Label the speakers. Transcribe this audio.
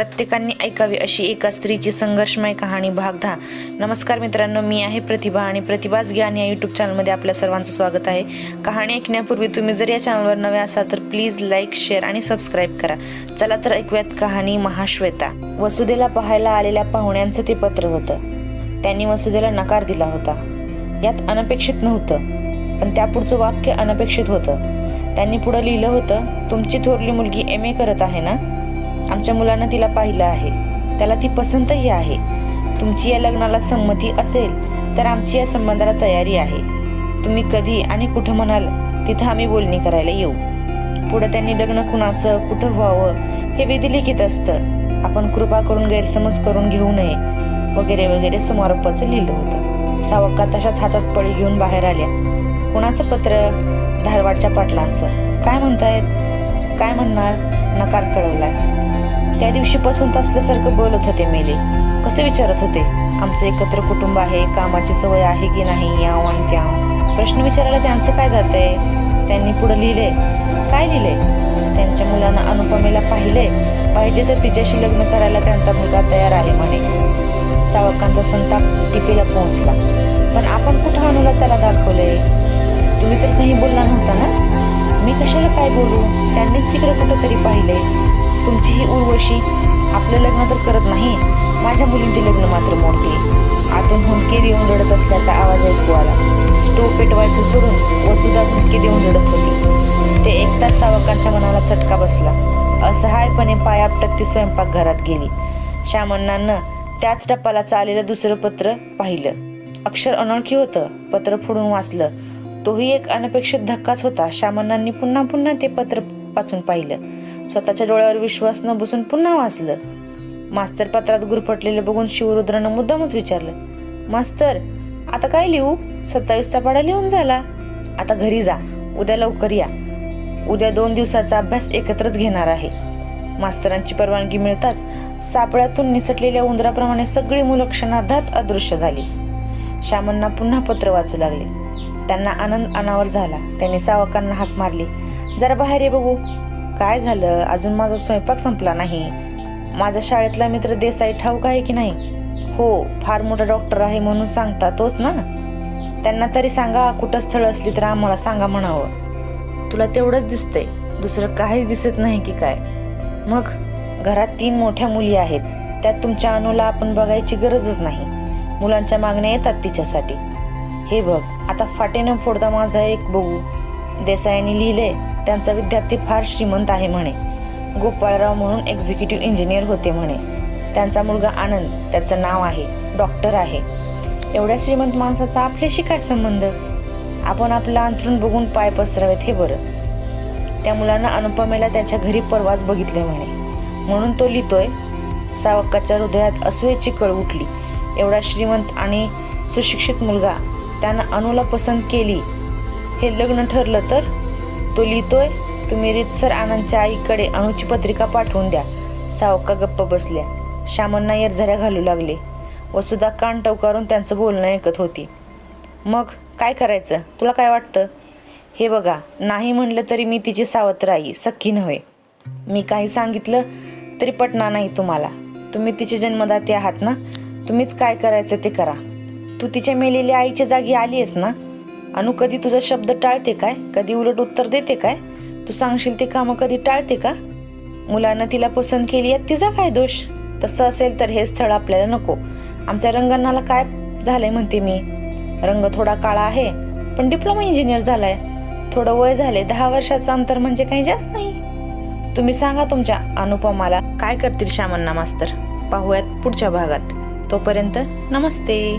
Speaker 1: प्रत्येकाने ऐकावी अशी एका स्त्रीची संघर्षमय कहाणी भाग दहा. नमस्कार मित्रांनो मी आहे प्रतिभा आणि प्रतिभाज ज्ञान या यूट्यूब चॅनलमध्ये आपल्या सर्वांचं स्वागत आहे. कहाणी ऐकण्यापूर्वी तुम्ही जर या चॅनलवर नवे असाल तर प्लीज लाईक शेअर आणि सबस्क्राईब करा. चला तर ऐकूयात कहाणी महाश्वेता. वसुदेला पाहायला आलेल्या पाहुण्यांचं ते पत्र होतं. त्यांनी वसुदेला नकार दिला होता. यात अनपेक्षित नव्हतं पण त्यापुढचं वाक्य अनपेक्षित होतं. त्यांनी पुढं लिहिलं होतं तुमची थोरली मुलगी एम ए करत आहे ना? आमच्या मुलानं तिला पाहिलं आहे. त्याला ती पसंतही आहे. तुमची या लग्नाला संमती असेल तर आमची या संबंधाला तयारी आहे. तुम्ही कधी आणि कुठं म्हणाल तिथं आम्ही बोलणी करायला येऊ. पुढं त्यांनी लग्न कुणाचं कुठं व्हावं हे विधिलिखित असतं. आपण कृपा करून गैरसमज करून घेऊ नये वगैरे वगैरे समारोपाचं लिहिलं होतं. सावका तशाच हातात पळी घेऊन बाहेर आल्या. कुणाचं पत्र? धारवाडच्या पाटलांचं. काय म्हणतायत? काय म्हणणार? नकार कळवलाय. त्या दिवशी पसंत असल्यासारखं बोलत होते मेले. कसे विचारत होते? आमचं एकत्र कुटुंब आहे कामाची सवय आहे की नाही याव आणि त्या प्रश्न विचारायला त्यांचं काय जातंय? त्यांनी पुढे लिहिले. काय लिहिले? त्यांच्या मुलांना अनुपमेला पाहिले. पाहिजे तर तिच्याशी लग्न करायला त्यांचा मुलगा तयार आहे म्हणे. सावकांचा संताप टिपीला पोहोचला. पण आपण कुठं अनुला त्याला दाखवले तुम्ही तर काही बोलला नव्हता ना? मी कशाला काय बोलू? त्यांनीच तिकडे कुठंतरी पाहिले तुमची ही उर्वशी आपलं लग्न तर करत नाही माझ्या मुलींचे लग्न मात्र मोडते. आतून हुंदके देऊन रडत असल्याचा आवाज ऐकू आला. स्टोव पेटवायचं सोडून वसुधा हुंदके देऊन रडत होती. ते एक तास सावकांच्या मनाला चटका बसला. असहायपणे पाय आपटत ती स्वयंपाकघरात गेली. श्यामण्णानं त्याच टप्पाला चाललेलं दुसरं पत्र पाहिलं. अक्षर अनोळखी होतं पत्र फोडून वाचलं. तोही एक अनपेक्षित धक्काच होता. श्यामण्णांनी पुन्हा पुन्हा ते पत्र वाचून पाहिलं. स्वतःच्या डोळ्यावर विश्वास न बसून पुन्हा वाचलं. मास्तर पत्रात गुरफटलेलं बघून शिवरुद्रानं मुद्दामच विचारलं मास्तर आता काय लिहू? सत्तावीसचा पाडा लिहून झाला. आता घरी जा उद्या लवकर या. उद्या दोन दिवसाचा अभ्यास एकत्रच घेणार आहे. मास्तरांची परवानगी मिळताच सापळ्यातून निसटलेल्या उंदराप्रमाणे सगळी मुलं क्षणार्धात अदृश्य झाली. श्यामांना पुन्हा पत्र वाचू लागले. त्यांना आनंद अनावर झाला. त्यांनी सावकांना हाक मारली. जरा बाहेर ये बघू. काय झालं? अजून माझा स्वयंपाक संपला नाही. माझा शाळेतला मित्र देसाई ठाऊक आहे की नाही? हो फार मोठा डॉक्टर आहे म्हणून सांगता तोच ना? त्यांना तरी सांगा कुठं स्थळ असली तर आम्हाला सांगा म्हणावं. तुला तेवढंच दिसतंय. दुसरं काही दिसत नाही की काय? मग घरात तीन मोठ्या मुली आहेत. त्यात तुमच्या अनुला आपण बघायची गरजच नाही. मुलांच्या मागण्या येतात तिच्यासाठी. हे बघ आता फाटेनं फोडता माझा एक बघू. देसायांनी लिहिले त्यांचा विद्यार्थी फार श्रीमंत आहे म्हणे. गोपाळराव म्हणून एक्झिक्युटिव्ह इंजिनियर होते म्हणे. त्यांचा मुलगा आनंद त्याचं नाव आहे डॉक्टर आहे. एवढ्या श्रीमंत माणसाचा आपल्याशी काय संबंध? आपण आपलं अंथरून बघून पाय पसरावेत हे बरं. त्या मुलांना अनुपमेला त्याच्या घरी परवाच बघितले म्हणे. म्हणून तो लिहितोय सावकाच्या हृदयात असूयाची कळ उठली. एवढा श्रीमंत आणि सुशिक्षित मुलगा त्यानं अनुला पसंत केली हे लग्न ठरलं तर? तो लिहितोय तुम्ही रितसर आनंदच्या आईकडे अणूची पत्रिका पाठवून द्या. सावका गप्प बसल्या. श्यामांना येरझऱ्या घालू लागले. वसुधा कान टवकारून त्यांचं बोलणं ऐकत होती. मग काय करायचं? तुला काय वाटतं? हे बघा नाही म्हणलं तरी मी तिची सावत्र आई सख्खी नव्हे. मी काही सांगितलं तरी पटणार नाही तुम्हाला. तुम्ही तिचे जन्मदाते आहात ना? तुम्हीच काय करायचं ते करा. तू तिच्या मेलेल्या आईच्या जागी आली आहेस ना? अनु कधी तुझा शब्द टाळते काय? कधी उलट उत्तर देते काय? तू सांगशील ते कामं कधी टाळते का? मुलानं तिला पसंत केली यात तिचा काय दोष? तसं असेल तर हे स्थळ आपल्याला नको. आमच्या रंगणाला काय झालंय म्हणते मी? रंग थोडा काळा आहे पण डिप्लोमा इंजिनियर झालाय. थोडं वय झाले दहा वर्षाचं अंतर म्हणजे काही जास्त नाही. तुम्ही सांगा तुमच्या अनुपमाला. काय करतील श्यामण्णा मास्तर? पाहूयात पुढच्या भागात. तोपर्यंत नमस्ते.